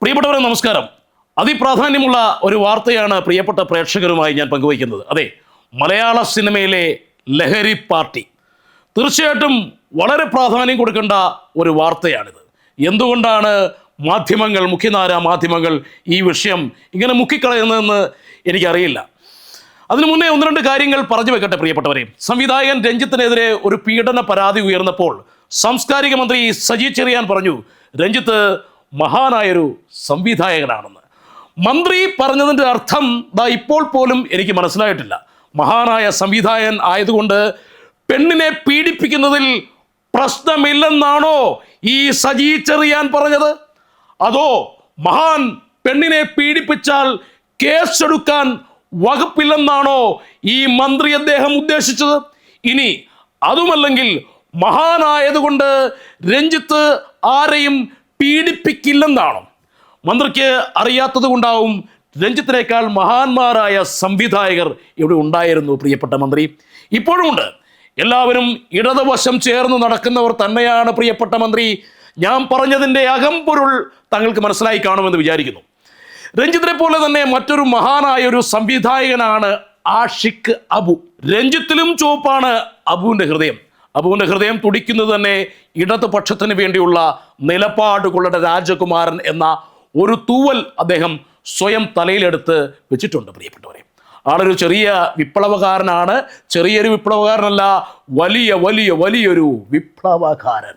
പ്രിയപ്പെട്ടവരെ നമസ്കാരം. അതിപ്രാധാന്യമുള്ള ഒരു വാർത്തയാണ് പ്രിയപ്പെട്ട പ്രേക്ഷകരുമായി ഞാൻ പങ്കുവയ്ക്കുന്നത്. അതെ മലയാള സിനിമയിലെ ലഹരി പാർട്ടി. തീർച്ചയായിട്ടും വളരെ പ്രാധാന്യം കൊടുക്കേണ്ട ഒരു വാർത്തയാണിത്. എന്തുകൊണ്ടാണ് മാധ്യമങ്ങൾ മുഖ്യധാര മാധ്യമങ്ങൾ ഈ വിഷയം ഇങ്ങനെ മുക്കിക്കളയുന്നതെന്ന് എനിക്കറിയില്ല. അതിനു മുന്നേ ഒന്ന് രണ്ട് കാര്യങ്ങൾ പറഞ്ഞു വെക്കട്ടെ പ്രിയപ്പെട്ടവരെ. സംവിധായകൻ രഞ്ജിത്തിനെതിരെ ഒരു പീഡന പരാതി ഉയർന്നപ്പോൾ സാംസ്കാരിക മന്ത്രി സജി ചെറിയാൻ പറഞ്ഞു രഞ്ജിത്ത് മഹാനായൊരു സംവിധായകനാണെന്ന്. മന്ത്രി പറഞ്ഞതിന്റെ അർത്ഥം ദാ ഇപ്പോൾ പോലും എനിക്ക് മനസ്സിലായിട്ടില്ല. മഹാനായ സംവിധായകൻ ആയതുകൊണ്ട് പെണ്ണിനെ പീഡിപ്പിക്കുന്നതിൽ പ്രശ്നമില്ലെന്നാണോ ഈ സജി ചെറിയാൻ പറഞ്ഞത്? അതോ മഹാൻ പെണ്ണിനെ പീഡിപ്പിച്ചാൽ കേസെടുക്കാൻ വകുപ്പില്ലെന്നാണോ ഈ മന്ത്രി അദ്ദേഹം ഉദ്ദേശിച്ചത്? ഇനി അതുമല്ലെങ്കിൽ മഹാനായതുകൊണ്ട് രഞ്ജിത്ത് ആരെയും പീഡിപ്പിക്കില്ലെന്നാണോ? മന്ത്രിക്ക് അറിയാത്തത് കൊണ്ടാവും രഞ്ജിത്തിനേക്കാൾ മഹാന്മാരായ സംവിധായകർ ഇവിടെ ഉണ്ടായിരുന്നു പ്രിയപ്പെട്ട മന്ത്രി. ഇപ്പോഴുമുണ്ട് എല്ലാവരും ഇടതുവശം ചേർന്ന് നടക്കുന്നവർ തന്നെയാണ് പ്രിയപ്പെട്ട മന്ത്രി. ഞാൻ പറഞ്ഞതിന്റെ അകംപൊരുൾ തങ്ങൾക്ക് മനസ്സിലായി കാണുമെന്ന് വിചാരിക്കുന്നു. രഞ്ജിത്തിനെ പോലെ തന്നെ മറ്റൊരു മഹാനായ ഒരു സംവിധായകനാണ് ആഷിഖ് അബു. രഞ്ജിത്തിലും ചുവപ്പാണ് അബുവിന്റെ ഹൃദയം. അബുവിന്റെ ഹൃദയം തുടിക്കുന്നത് തന്നെ ഇടതുപക്ഷത്തിന് വേണ്ടിയുള്ള നിലപാടുകളുടെ രാജകുമാരൻ എന്ന ഒരു തൂവൽ അദ്ദേഹം സ്വയം തലയിലെടുത്ത് വെച്ചിട്ടുണ്ട് പ്രിയപ്പെട്ടവരെ. ആളൊരു ചെറിയ വിപ്ലവകാരനാണ്. ചെറിയൊരു വിപ്ലവകാരനല്ല വലിയ വലിയ വലിയൊരു വിപ്ലവകാരൻ.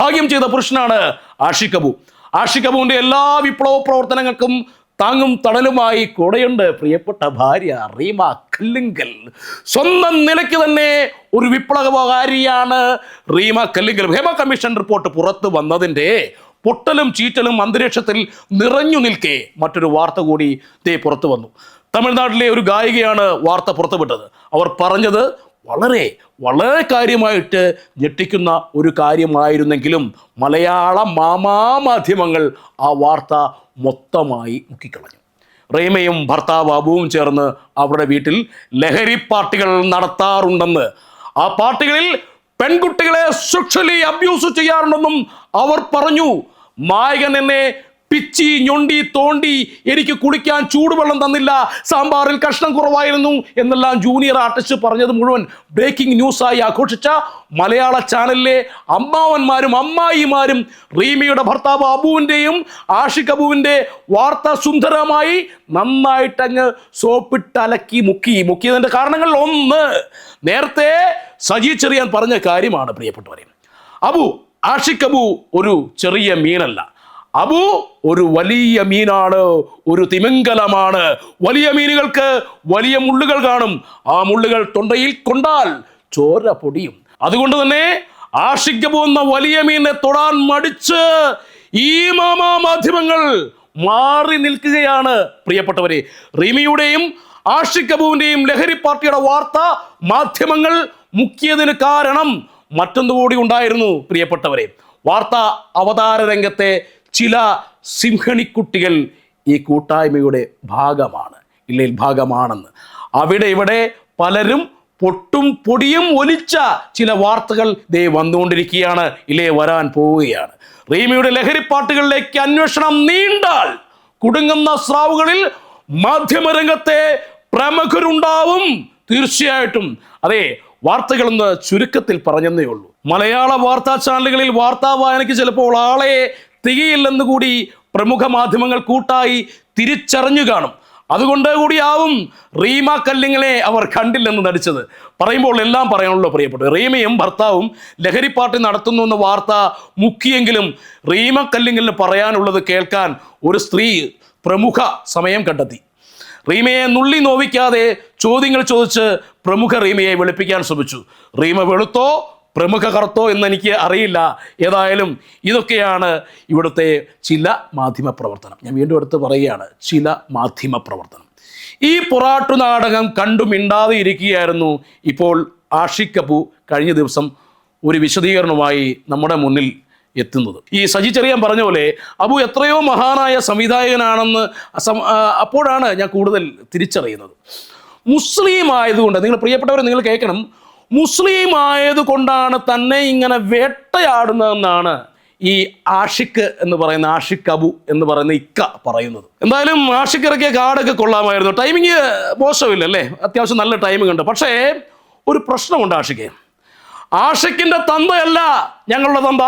ഭാഗ്യം ചെയ്ത പുരുഷനാണ് ആഷിഖ് അബുവിന്റെ എല്ലാ വിപ്ലവ പ്രവർത്തനങ്ങൾക്കും താങ്ങും തണലുമായി കൂടെയുണ്ട് പ്രിയപ്പെട്ട ഭാര്യ റീമ കല്ലിങ്കൽ. സ്വന്തം നിലയ്ക്ക് തന്നെ ഒരു വിപ്ലവകാരിയാണ് റീമ കല്ലിങ്കൽ. ഹേമ കമ്മീഷൻ റിപ്പോർട്ട് പുറത്തു വന്നതിന്റെ പൊട്ടലും ചീറ്റലും അന്തരീക്ഷത്തിൽ നിറഞ്ഞു നിൽക്കെ മറ്റൊരു വാർത്ത കൂടി ദേ പുറത്തു വന്നു. തമിഴ്നാട്ടിലെ ഒരു ഗായികയാണ് വാർത്ത പുറത്തുവിട്ടത്. അവർ പറഞ്ഞത് വളരെ വളരെ കാര്യമായിട്ട് ഞെട്ടിക്കുന്ന ഒരു കാര്യമായിരുന്നെങ്കിലും മലയാള മാമാമാധ്യമങ്ങൾ ആ വാർത്ത മൊത്തമായി മുക്കിക്കളഞ്ഞു. റീമയും ഭർത്താവ് അബുവും ചേർന്ന് അവരുടെ വീട്ടിൽ ലഹരി പാർട്ടികൾ നടത്താറുണ്ടെന്ന്. ആ പാർട്ടികളിൽ പെൺകുട്ടികളെ സെക്ഷലി അബ്യൂസ് ചെയ്യാറുണ്ടെന്നും അവർ പറഞ്ഞു. നായകൻ എന്നെ പിച്ചി ഞൊണ്ടി തോണ്ടി എനിക്ക് കുളിക്കാൻ ചൂടുവെള്ളം തന്നില്ല. സാമ്പാറിൽ കഷ്ണം കുറവായിരുന്നു എന്നെല്ലാം ജൂനിയർ ആർട്ടിസ്റ്റ് പറഞ്ഞത് മുഴുവൻ ബ്രേക്കിംഗ് ന്യൂസായി ആഘോഷിച്ച മലയാള ചാനലിലെ അമ്മാവന്മാരും അമ്മായിമാരും റീമിയുടെ ഭർത്താവ് അബുവിന്റെയും ആഷിഖ് അബുവിന്റെ വാർത്ത സുന്ദരമായി നന്നായിട്ടങ്ങ് സോപ്പിട്ടലക്കി മുക്കി. മുക്കിയതിന്റെ കാരണങ്ങൾ ഒന്ന് നേരത്തെ സജി ചെറിയാൻ പറഞ്ഞ കാര്യമാണ് പ്രിയപ്പെട്ടവരെ. അബു ആഷിഖ് അബു ഒരു ചെറിയ മീനല്ല. അബു ഒരു വലിയ മീനാണ് ഒരു തിമംഗലമാണ്. വലിയ മീനുകൾക്ക് വലിയ മുള്ളുകൾ കാണും. ആ മുള്ളുകൾ തൊണ്ടയിൽ കൊണ്ടാൽ ചോര പൊടിയും. അതുകൊണ്ട് തന്നെ ആഷിക്ക് പോകുന്ന വലിയ മീനിനെ തൊടാൻ മടിച്ച് ഈ മാമാ മാധ്യമങ്ങൾ മാറി നിൽക്കുകയാണ്. പ്രിയപ്പെട്ടവരെ റിമിയുടെയും ആഷിക് അബുവിന്റെയും ലഹരി പാർട്ടിയുടെ വാർത്ത മാധ്യമങ്ങൾ മുക്കിയതിന് കാരണം മറ്റൊന്നുകൂടി ഉണ്ടായിരുന്നു. പ്രിയപ്പെട്ടവരെ വാർത്ത അവതാര രംഗത്തെ ചില സിംഹണിക്കുട്ടികൾ ഈ കൂട്ടായ്മയുടെ ഭാഗമാണ് ഇല്ലെങ്കിൽ ഭാഗമാണെന്ന്. അവിടെ ഇവിടെ പലരും പൊട്ടും പൊടിയും ഒലിച്ച ചില വാർത്തകൾ ദേ വന്നുകൊണ്ടിരിക്കുകയാണ് ഇല്ലേ വരാൻ പോവുകയാണ്. റീമിയുടെ ലഹരിപ്പാട്ടുകളിലേക്ക് അന്വേഷണം നീണ്ടാൽ കുടുങ്ങുന്ന സ്രാവുകളിൽ മാധ്യമരംഗത്തെ പ്രമുഖരുണ്ടാവും തീർച്ചയായിട്ടും. അതെ വാർത്തകളെന്ന് ചുരുക്കത്തിൽ പറഞ്ഞതേ ഉള്ളൂ. മലയാള വാർത്താ ചാനലുകളിൽ വാർത്താ വായനയ്ക്ക് ചിലപ്പോൾ ആളെ തികയില്ലെന്ന് കൂടി പ്രമുഖ മാധ്യമങ്ങൾ കൂട്ടായി തിരിച്ചറിഞ്ഞു കാണും. അതുകൊണ്ട് കൂടിയാവും റീമ കല്ലിങ്ങളെ അവർ കണ്ടില്ലെന്ന് നടിച്ചത്. പറയുമ്പോൾ എല്ലാം പറയാനുള്ളൂ പ്രിയപ്പെട്ടു റീമയും ഭർത്താവും ലഹരിപ്പാർട്ടി നടത്തുന്നു എന്ന വാർത്ത മുക്കിയെങ്കിലും റീമ കല്ലിങ്ങലിന് പറയാനുള്ളത് കേൾക്കാൻ ഒരു സ്ത്രീ പ്രമുഖ സമയം കണ്ടെത്തി. റീമയെ നുള്ളി നോവിക്കാതെ ചോദ്യങ്ങൾ ചോദിച്ച് പ്രമുഖ റീമയെ വെളുപ്പിക്കാൻ ശ്രമിച്ചു. റീമ വെളുത്തോ പ്രമുഖ കറുത്തോ എന്ന് എനിക്ക് അറിയില്ല. ഏതായാലും ഇതൊക്കെയാണ് ഇവിടുത്തെ ചില മാധ്യമ പ്രവർത്തനം. ഞാൻ വീണ്ടും എടുത്ത് പറയുകയാണ് ചില മാധ്യമ പ്രവർത്തനം. ഈ പൊറാട്ടു നാടകം കണ്ടു മിണ്ടാതെ ഇരിക്കുകയായിരുന്നു ഇപ്പോൾ ആഷിഖ് കഴിഞ്ഞ ദിവസം ഒരു വിശദീകരണവുമായി നമ്മുടെ മുന്നിൽ എത്തുന്നത്. ഈ സജി ചെറിയാൻ പറഞ്ഞ പോലെ അബു എത്രയോ മഹാനായ സംവിധായകനാണെന്ന് അപ്പോഴാണ് ഞാൻ കൂടുതൽ തിരിച്ചറിയുന്നത്. മുസ്ലിം ആയതുകൊണ്ട് നിങ്ങൾ പ്രിയപ്പെട്ടവരെ നിങ്ങൾ കേൾക്കണം മുസ്ലിം ആയതുകൊണ്ടാണ് തന്നെ ഇങ്ങനെ വേട്ടയാടുന്നതെന്നാണ് ഈ ആഷിക്ക് എന്ന് പറയുന്ന ആഷിഖ് അബു എന്ന് പറയുന്ന ഇക്ക പറയുന്നത്. എന്തായാലും ആഷിഖ് ഇറക്കിയ കാടൊക്കെ കൊള്ളാമായിരുന്നു. ടൈമിങ് മോശമില്ല അല്ലേ അത്യാവശ്യം നല്ല ടൈമിംഗ് ഉണ്ട്. പക്ഷേ ഒരു പ്രശ്നമുണ്ട് ആഷിഖ്. ആഷിഖിന്റെ തന്തയല്ല ഞങ്ങളുടെ തന്ത.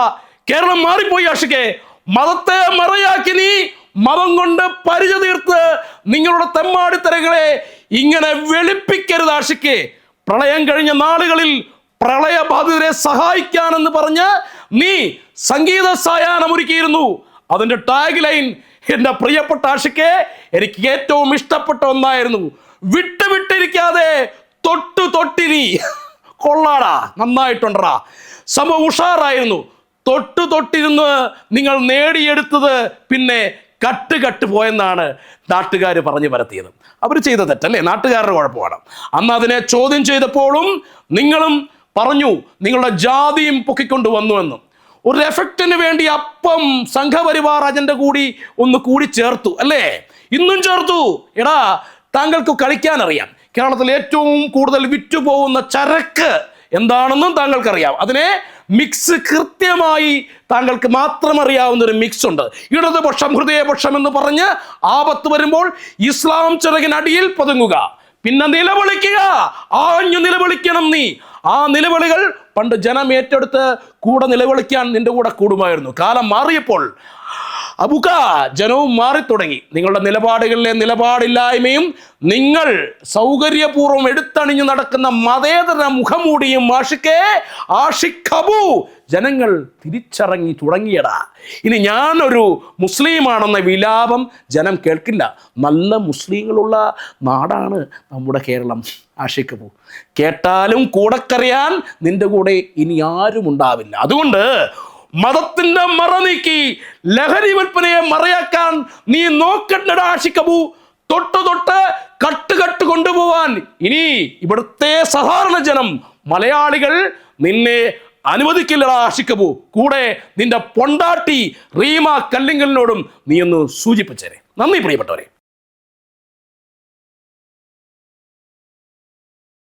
കേരളം മാറിപ്പോയി ആഷിക്കെ മതത്തെ മറയാക്കി നീ മതം കൊണ്ട് പരിച തീർത്ത് നിങ്ങളുടെ തെമ്മാടിത്തരകളെ ഇങ്ങനെ വെളുപ്പിക്കരുത് ആഷിക്കെ പ്രളയം കഴിഞ്ഞ നാളുകളിൽ പ്രളയബാധിതരെ സഹായിക്കാനെന്ന് പറഞ്ഞ് നീ സംഗീത സായാഹ്നം ഒരുക്കിയിരുന്നു. അതിന്റെ ടാഗ് ലൈൻ എന്റെ പ്രിയപ്പെട്ട ആഷിക്കെ എനിക്ക് ഏറ്റവും ഇഷ്ടപ്പെട്ട ഒന്നായിരുന്നു. വിട്ടുവിട്ടിരിക്കാതെ തൊട്ടു തൊട്ടിരി കൊള്ളാടാ നന്നായിട്ടുണ്ടടാ. സംഭവം ഉഷാറായിരുന്നു. തൊട്ടു തൊട്ടിരുന്ന് നിങ്ങൾ നേടിയെടുത്തത് പിന്നെ കട്ട് കട്ട് പോയെന്നാണ് നാട്ടുകാർ പറഞ്ഞു പരത്തിയത്. അവർ ചെയ്ത തെറ്റല്ലേ? നാട്ടുകാരുടെ കുഴപ്പമാണ്. അന്ന് അതിനെ ചോദ്യം ചെയ്തപ്പോഴും നിങ്ങളും പറഞ്ഞു നിങ്ങളുടെ ജാതിയും പൊക്കിക്കൊണ്ട് വന്നുവെന്നും ഒരു എഫക്റ്റിന് വേണ്ടി അപ്പം സംഘപരിവാർ അജണ്ട കൂടി ഒന്ന് കൂടി ചേർത്തു അല്ലേ? ഇന്നും ചേർത്തു. എടാ താങ്കൾക്ക് കളിക്കാൻ അറിയാം കേരളത്തിൽ ഏറ്റവും കൂടുതൽ വിറ്റുപോകുന്ന ചരക്ക് എന്താണെന്നും താങ്കൾക്കറിയാം. അതിനെ മിക്സ് കൃത്യമായി താങ്കൾക്ക് മാത്രം അറിയാവുന്ന ഒരു മിക്സ് ഉണ്ട്. ഇടതുപക്ഷം ഹൃദയപക്ഷം എന്ന് പറഞ്ഞ് ആപത്ത് വരുമ്പോൾ ഇസ്ലാം ചിറകിനടിയിൽ പതുങ്ങുക. പിന്നെ നിലവിളിക്കുക. ആഞ്ഞു നിലവിളിക്കണം നീ. ആ നിലവിളികൾ പണ്ട് ജനം ഏറ്റെടുത്ത് കൂടെ നിലവിളിക്കാൻ നിന്റെ കൂടെ കൂടുമായിരുന്നു. കാലം മാറിയപ്പോൾ അബുക്ക ജനവും മാറിത്തുടങ്ങി. നിങ്ങളുടെ നിലപാടുകളിലെ നിലപാടില്ലായ്മയും നിങ്ങൾ സൗകര്യപൂർവം എടുത്തണിഞ്ഞു നടക്കുന്ന മതേതര മുഖമൂടിയും ആഷിക്കേ ആഷിഖബു ജനങ്ങൾ തിരിച്ചറങ്ങി തുടങ്ങിയടാ. ഇനി ഞാനൊരു മുസ്ലിമാണെന്ന വിലാപം ജനം കേൾക്കില്ല. നല്ല മുസ്ലിങ്ങളുള്ള നാടാണ് നമ്മുടെ കേരളം ആഷിക്കബു കേട്ടാലും കൂടക്കറിയാൻ നിന്റെ കൂടെ ഇനി ആരും ഉണ്ടാവില്ല അതുകൊണ്ട് മതത്തിന്റെ മറ നീക്കി ലഹരി വിൽപ്പനയെ മറയാക്കാൻ നീ നോക്കണ്ടടാ ആഷിക്കബു. തൊട്ട് തൊട്ട് കട്ട് കട്ട് കൊണ്ടുപോവാൻ. ഇനി ഇവിടുത്തെ സാധാരണ ജനം മലയാളികൾ നിന്നെ അനുവദിക്കില്ലടാ ആശിക്കബു കൂടെ നിന്റെ പൊണ്ടാട്ടി റീമ കല്ലിങ്കലിനോടും നീ ഒന്ന് സൂചിപ്പിച്ചേരെ. നന്ദി പ്രിയപ്പെട്ടവരെ.